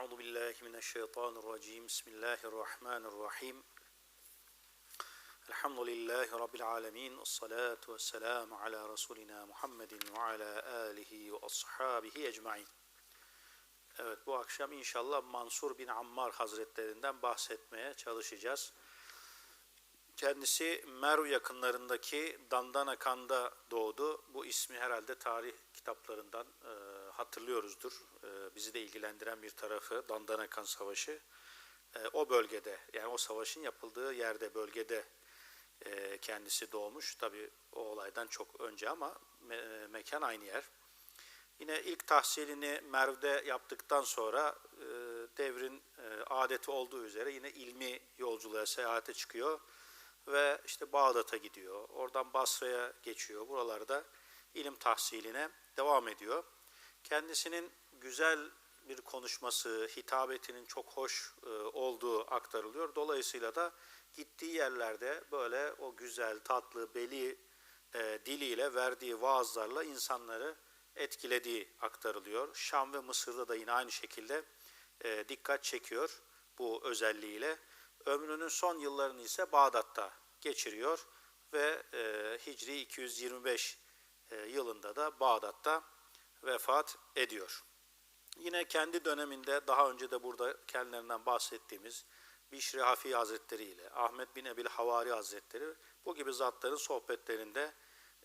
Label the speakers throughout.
Speaker 1: Euzu billahi mineşşeytanirracim. Bismillahirrahmanirrahim. Elhamdülillahi rabbil alamin. Ves salatu vesselamu ala rasulina Muhammedin ve ala alihi ve ashabihi ecmaîn. Evet bu akşam inşallah Mansur bin Ammar Hazretlerinden bahsetmeye çalışacağız. Kendisi Merv yakınlarındaki Dandanakan'da doğdu. Bu ismi herhalde tarih kitaplarından e, hatırlıyoruzdur. E, bizi de ilgilendiren bir tarafı Dandanakan Savaşı. E, o bölgede yani o savaşın yapıldığı yerde bölgede e, kendisi doğmuş. Tabi o olaydan çok önce ama me- mekan aynı yer. Yine ilk tahsilini Merv'de yaptıktan sonra e, devrin e, adeti olduğu üzere yine ilmi yolculuğa, seyahate çıkıyor ve işte Bağdat'a gidiyor. Oradan Basra'ya geçiyor. Buralarda ilim tahsiline devam ediyor. Kendisinin güzel bir konuşması, hitabetinin çok hoş e, olduğu aktarılıyor. Dolayısıyla da gittiği yerlerde böyle o güzel, tatlı, beli e, diliyle verdiği vaazlarla insanları etkilediği aktarılıyor. Şam ve Mısır'da da yine aynı şekilde e, dikkat çekiyor bu özelliğiyle. Ömrünün son yıllarını ise Bağdat'ta geçiriyor ve Hicri 225 e, yılında da Bağdat'ta vefat ediyor. Yine kendi döneminde daha önce de burada kendilerinden bahsettiğimiz Bişri Hafi Hazretleri ile Ahmet bin Ebil Havari Hazretleri bu gibi zatların sohbetlerinde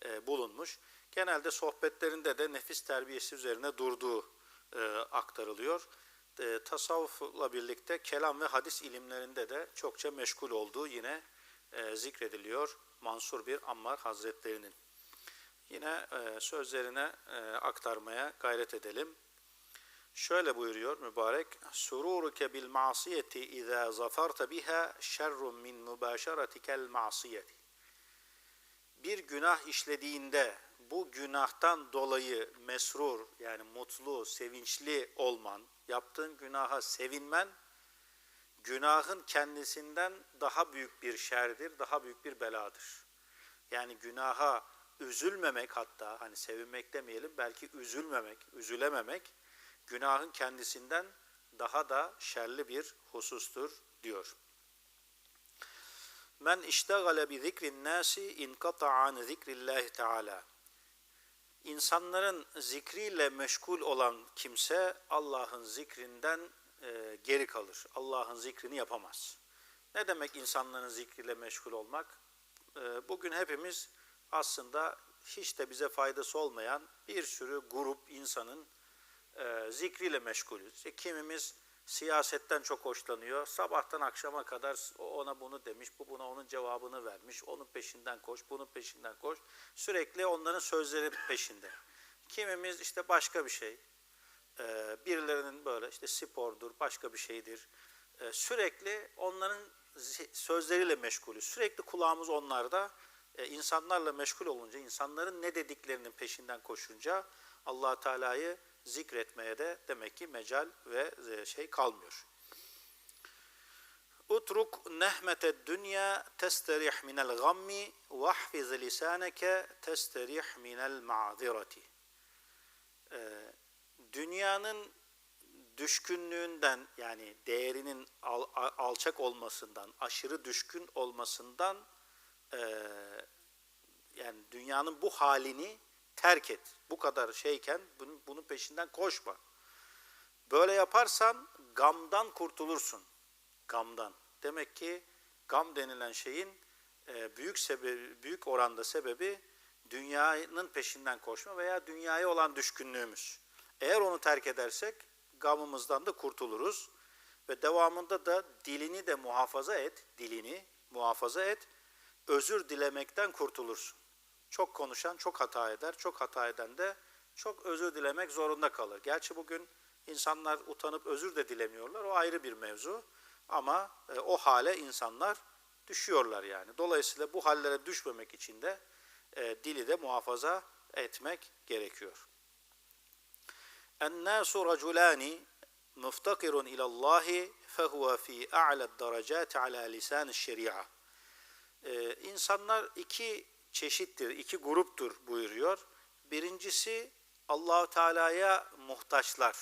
Speaker 1: e, bulunmuş. Genelde sohbetlerinde de nefis terbiyesi üzerine durduğu e, aktarılıyor. E, tasavvufla birlikte kelam ve hadis ilimlerinde de çokça meşgul olduğu yine e, zikrediliyor Mansur bir Ammar Hazretlerinin. Yine e, sözlerine e, aktarmaya gayret edelim. Şöyle buyuruyor mübarek, Sururuke bil masiyeti izâ zafarta biha şerrun min mübaşaratikel masiyeti. Bir günah işlediğinde bu günahtan dolayı mesrur yani mutlu, sevinçli olman, yaptığın günaha sevinmen, günahın kendisinden daha büyük bir şerdir, daha büyük bir beladır. Yani günaha üzülmemek hatta hani sevinmek demeyelim belki üzülmemek, üzülememek günahın kendisinden daha da şerli bir husustur diyor. Men iştegale bi zikrin nasi inkata an zikrillahi teala. İnsanların zikriyle meşgul olan kimse Allah'ın zikrinden e, geri kalır. Allah'ın zikrini yapamaz. Ne demek insanların zikriyle meşgul olmak? E, bugün hepimiz aslında hiç de bize faydası olmayan bir sürü grup insanın e, zikriyle meşgulüz. İşte kimimiz siyasetten çok hoşlanıyor. Sabahtan akşama kadar ona bunu demiş, bu buna onun cevabını vermiş. Onun peşinden koş, bunun peşinden koş. Sürekli onların sözleri peşinde. Kimimiz işte başka bir şey. Ee, birilerinin böyle işte spordur, başka bir şeydir. Ee, sürekli onların sözleriyle meşgulüz. Sürekli kulağımız onlarda. Ee, insanlarla meşgul olunca, insanların ne dediklerinin peşinden koşunca allah Teala'yı zikretmeye de demek ki mecal ve şey kalmıyor. Utruk nehmete dünya testerih minel gammi ve ahfiz lisaneke testerih minel ma'zirati. Ee, dünyanın düşkünlüğünden yani değerinin al, alçak olmasından, aşırı düşkün olmasından e, yani dünyanın bu halini terk et. Bu kadar şeyken bunun, bunun peşinden koşma. Böyle yaparsan gamdan kurtulursun. Gamdan. Demek ki gam denilen şeyin e, büyük sebebi, büyük oranda sebebi dünyanın peşinden koşma veya dünyaya olan düşkünlüğümüz. Eğer onu terk edersek gamımızdan da kurtuluruz ve devamında da dilini de muhafaza et, dilini muhafaza et, özür dilemekten kurtulursun. Çok konuşan çok hata eder, çok hata eden de çok özür dilemek zorunda kalır. Gerçi bugün insanlar utanıp özür de dilemiyorlar, o ayrı bir mevzu. Ama e, o hale insanlar düşüyorlar yani. Dolayısıyla bu hallere düşmemek için de e, dili de muhafaza etmek gerekiyor. Ennâsu raculâni muftakirun ilallahi fehuve fî a'led derecâti alâ lisân şeria. Ee, insanlar iki çeşittir, iki gruptur buyuruyor. Birincisi Allahu Teala'ya muhtaçlar.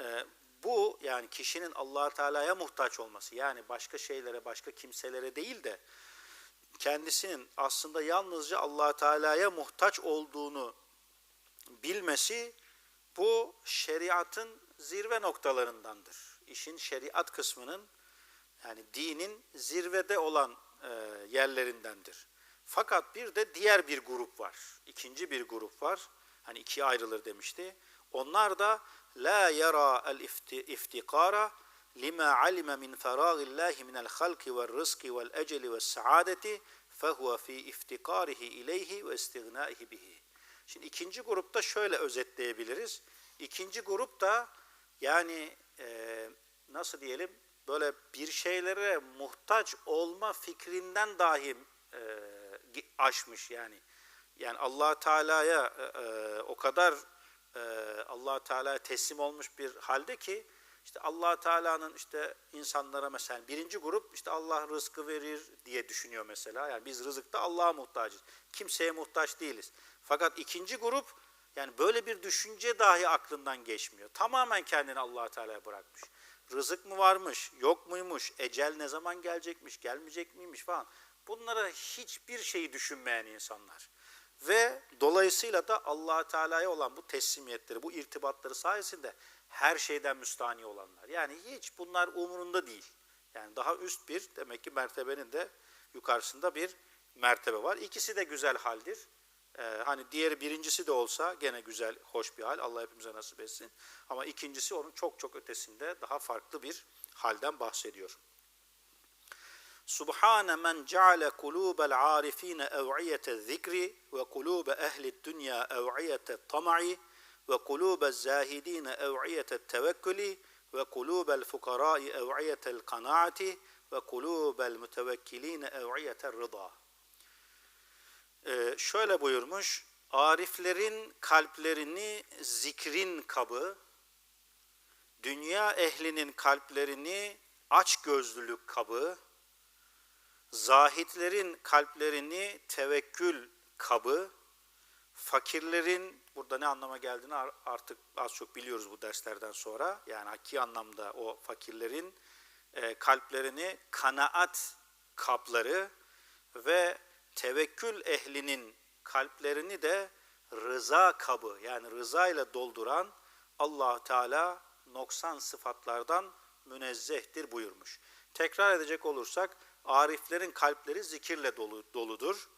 Speaker 1: Ee, bu yani kişinin Allahu Teala'ya muhtaç olması yani başka şeylere, başka kimselere değil de kendisinin aslında yalnızca Allah Teala'ya muhtaç olduğunu bilmesi bu şeriatın zirve noktalarındandır. İşin şeriat kısmının yani dinin zirvede olan e, yerlerindendir. Fakat bir de diğer bir grup var. İkinci bir grup var. Hani ikiye ayrılır demişti. Onlar da la yara el iftikara lima alima min faragillahi min el halki ve rızki vel eceli ve saadeti fehuve fi iftikarihi ileyhi ve istighnaihi bihi. Şimdi ikinci grupta şöyle özetleyebiliriz. İkinci grup da yani e, nasıl diyelim böyle bir şeylere muhtaç olma fikrinden dahi e, aşmış yani. Yani Allah Teala'ya e, e, o kadar e, Allah Teala'ya teslim olmuş bir halde ki işte Allah Teala'nın işte insanlara mesela birinci grup işte Allah rızkı verir diye düşünüyor mesela. Yani biz rızıkta Allah'a muhtacız. Kimseye muhtaç değiliz. Fakat ikinci grup yani böyle bir düşünce dahi aklından geçmiyor. Tamamen kendini Allah Teala'ya bırakmış. Rızık mı varmış, yok muymuş, ecel ne zaman gelecekmiş, gelmeyecek miymiş falan. Bunlara hiçbir şeyi düşünmeyen insanlar. Ve dolayısıyla da allah Teala'ya olan bu teslimiyetleri, bu irtibatları sayesinde her şeyden müstahni olanlar. Yani hiç bunlar umurunda değil. Yani daha üst bir demek ki mertebenin de yukarısında bir mertebe var. İkisi de güzel haldir. Ee, hani diğeri birincisi de olsa gene güzel, hoş bir hal. Allah hepimize nasip etsin. Ama ikincisi onun çok çok ötesinde daha farklı bir halden bahsediyor. Subhane men ceale kulubel arifine ev'iyete zikri ve kulube ehli dünya ev'iyete tama'i ve kulube zahidine ev'iyete tevekkülü ve kulubel fukarai ev'iyetel kanaati ve kulubel mütevekkiline ev'iyetel rıda. Şöyle buyurmuş, ariflerin kalplerini zikrin kabı, dünya ehlinin kalplerini aç gözlülük kabı, zahitlerin kalplerini tevekkül kabı, fakirlerin burada ne anlama geldiğini artık az çok biliyoruz bu derslerden sonra. Yani hakiki anlamda o fakirlerin e, kalplerini kanaat kapları ve tevekkül ehlinin kalplerini de rıza kabı yani rıza ile dolduran allah Teala noksan sıfatlardan münezzehtir buyurmuş. Tekrar edecek olursak ariflerin kalpleri zikirle dolu, doludur.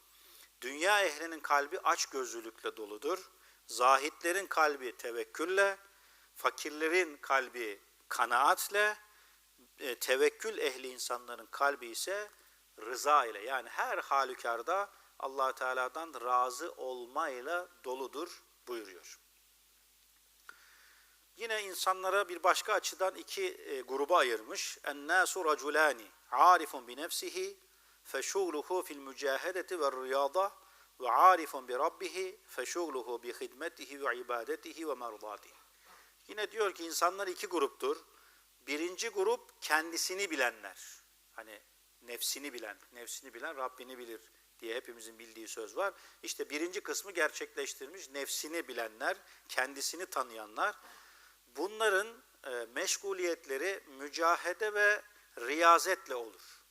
Speaker 1: Dünya ehlinin kalbi aç gözlülükle doludur. Zahitlerin kalbi tevekkülle, fakirlerin kalbi kanaatle, e, tevekkül ehli insanların kalbi ise rıza ile yani her halükarda allah Teala'dan razı olmayla doludur buyuruyor. Yine insanlara bir başka açıdan iki e, gruba ayırmış. En-nâsu raculâni arifun bi nefsihi feşugluhu fil mücahedeti ve riyada ve arifun bi rabbihi feşugluhu bi hidmetihi ve ibadetihi ve merdatihi. Yine diyor ki insanlar iki gruptur. Birinci grup kendisini bilenler. Hani nefsini bilen, nefsini bilen Rabbini bilir diye hepimizin bildiği söz var. İşte birinci kısmı gerçekleştirmiş nefsini bilenler, kendisini tanıyanlar. Bunların e, meşguliyetleri mücahede ve riyazetle olur.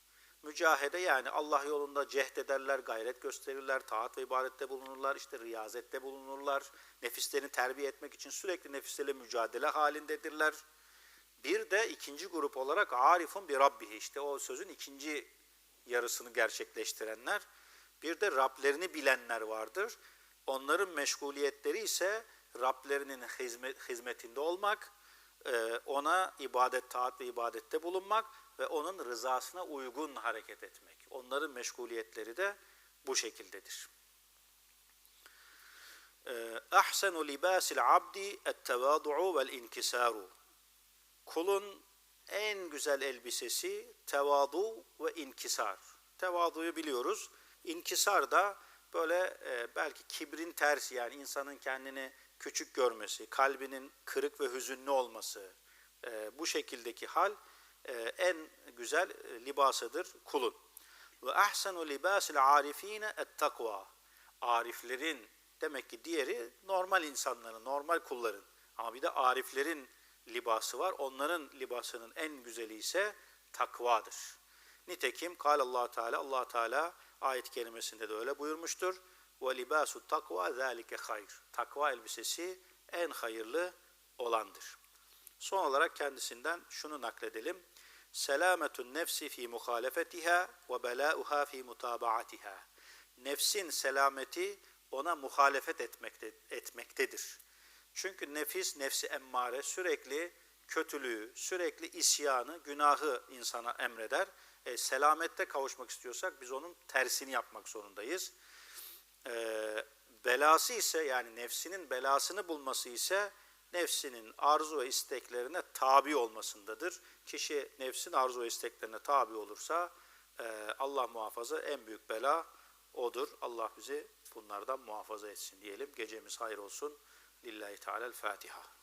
Speaker 1: Mücahede yani Allah yolunda cehd ederler, gayret gösterirler, taat ve ibadette bulunurlar, işte riyazette bulunurlar. Nefislerini terbiye etmek için sürekli nefislerle mücadele halindedirler. Bir de ikinci grup olarak arifun bir rabbihi işte o sözün ikinci yarısını gerçekleştirenler. Bir de Rablerini bilenler vardır. Onların meşguliyetleri ise Rablerinin hizmetinde olmak, e, ona ibadet, taat ve ibadette bulunmak ve onun rızasına uygun hareket etmek. Onların meşguliyetleri de bu şekildedir. E, Ahsenu libasil abdi et-tevadu'u vel inkisaru. Kulun en güzel elbisesi tevadu ve inkisar. Tevaduyu biliyoruz. İnkisar da böyle e, belki kibrin tersi yani insanın kendini küçük görmesi, kalbinin kırık ve hüzünlü olması, e, bu şekildeki hal e, en güzel e, libasıdır kulun. Ve ahsenu libasil arifine et takva. Ariflerin demek ki diğeri normal insanların, normal kulların. Ama bir de ariflerin libası var. Onların libasının en güzeli ise takvadır. Nitekim kal Allah Teala Allah Teala ayet kelimesinde de öyle buyurmuştur. Ve libasu takva zalike hayr. Takva elbisesi en hayırlı olandır. Son olarak kendisinden şunu nakledelim. Selametun nefsi fi muhalefetiha ve belauha fi mutabaatiha. Nefsin selameti ona muhalefet etmekte, etmektedir. Çünkü nefis, nefsi emmare sürekli kötülüğü, sürekli isyanı, günahı insana emreder. E, selamette kavuşmak istiyorsak biz onun tersini yapmak zorundayız. E, belası ise yani nefsinin belasını bulması ise nefsinin arzu ve isteklerine tabi olmasındadır. Kişi nefsin arzu ve isteklerine tabi olursa e, Allah muhafaza en büyük bela odur. Allah bizi bunlardan muhafaza etsin diyelim. Gecemiz hayır olsun. لله تعالى الفاتحة.